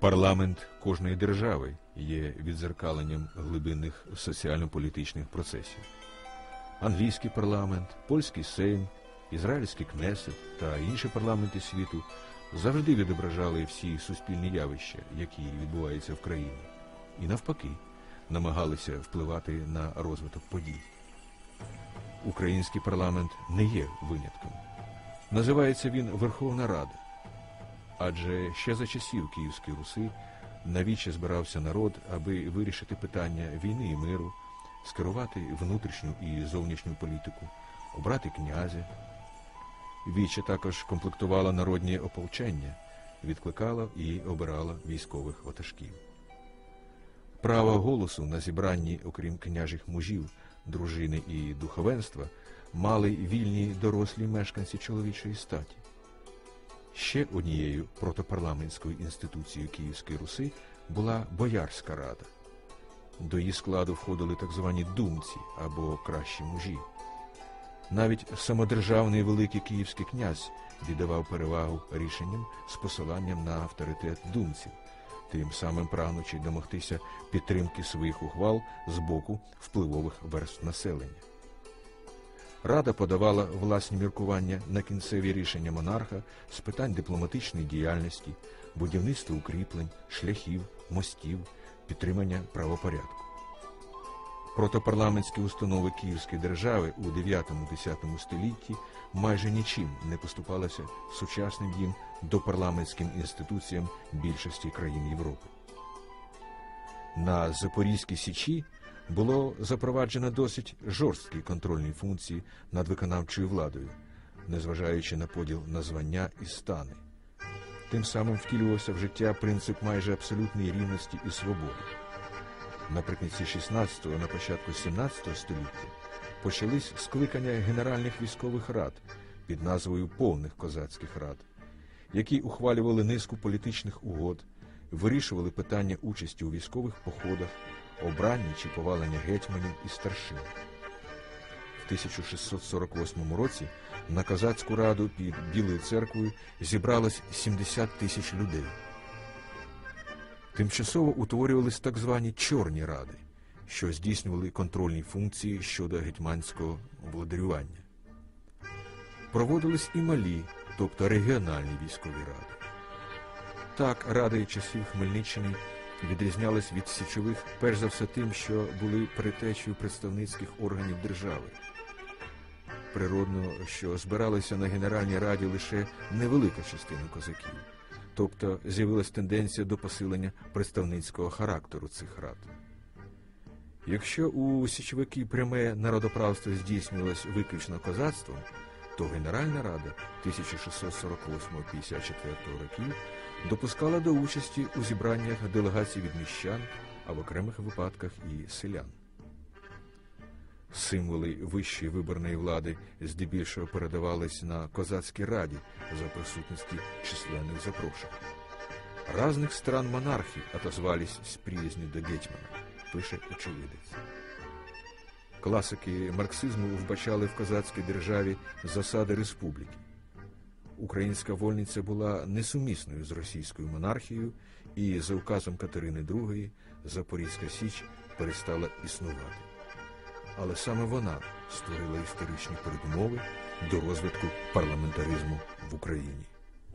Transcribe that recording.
Парламент кожної держави є відзеркаленням глибинних соціально-політичних процесів. Англійський парламент, польський сейм, ізраїльський кнесет та інші парламенти світу завжди відображали всі суспільні явища, які відбуваються в країні, і навпаки намагалися впливати на розвиток подій. Український парламент не є винятком. Називається він Верховна Рада. Адже ще за часів Київської Руси навіче збирався народ, аби вирішити питання війни і миру, скерувати внутрішню і зовнішню політику, обрати князя. Віче також комплектувала народні ополчення, відкликала і обирала військових ватажків. Право голосу на зібранні, окрім княжих мужів, дружини і духовенства, мали вільні дорослі мешканці чоловічої статі. Ще однією протопарламентською інституцією Київської Руси була Боярська рада. До її складу входили так звані думці або кращі мужі. Навіть самодержавний великий київський князь віддавав перевагу рішенням з посиланням на авторитет думців, тим самим прагнучи домогтися підтримки своїх ухвал з боку впливових верств населення. Рада подавала власні міркування на кінцеві рішення монарха з питань дипломатичної діяльності, будівництва укріплень, шляхів, мостів, підтримання правопорядку. Протопарламентські установи Київської держави у 9-10 столітті майже нічим не поступалися сучасним їм допарламентським інституціям більшості країн Європи. На Запорізькій Січі було запроваджено досить жорсткі контрольні функції над виконавчою владою, незважаючи на поділ на звання і стани. Тим самим втілювався в життя принцип майже абсолютної рівності і свободи. Наприкінці 16-го, на початку 17 століття почались скликання генеральних військових рад під назвою повних козацьких рад, які ухвалювали низку політичних угод, вирішували питання участі у військових походах, обранні чи повалення гетьманів і старшин. В 1648 році на козацьку раду під Білою церквою зібралось 70 тисяч людей. Тимчасово утворювались так звані чорні ради, що здійснювали контрольні функції щодо гетьманського владарювання. Проводились і малі, тобто регіональні військові ради. Так, ради часів Хмельниччини відрізнялись від січових перш за все тим, що були перетечею представницьких органів держави. Природно, що збиралися на Генеральній Раді лише невелика частина козаків, тобто з'явилась тенденція до посилення представницького характеру цих рад. Якщо у січовиків пряме народоправство здійснювалось виключно козацтвом, то Генеральна Рада 1648-54 років допускала до участі у зібраннях делегацій від міщан, а в окремих випадках і селян. Символи вищої виборної влади здебільшого передавались на козацькій раді за присутності численних запрошень. Разных стран монархий отозвались с приязнью до гетьмана, пише очевидець. Класики марксизму вбачали в козацькій державі засади республіки. Українська вольниця була несумісною з російською монархією, і за указом Катерини II Запорізька Січ перестала існувати. Але саме вона створила історичні передумови до розвитку парламентаризму в Україні.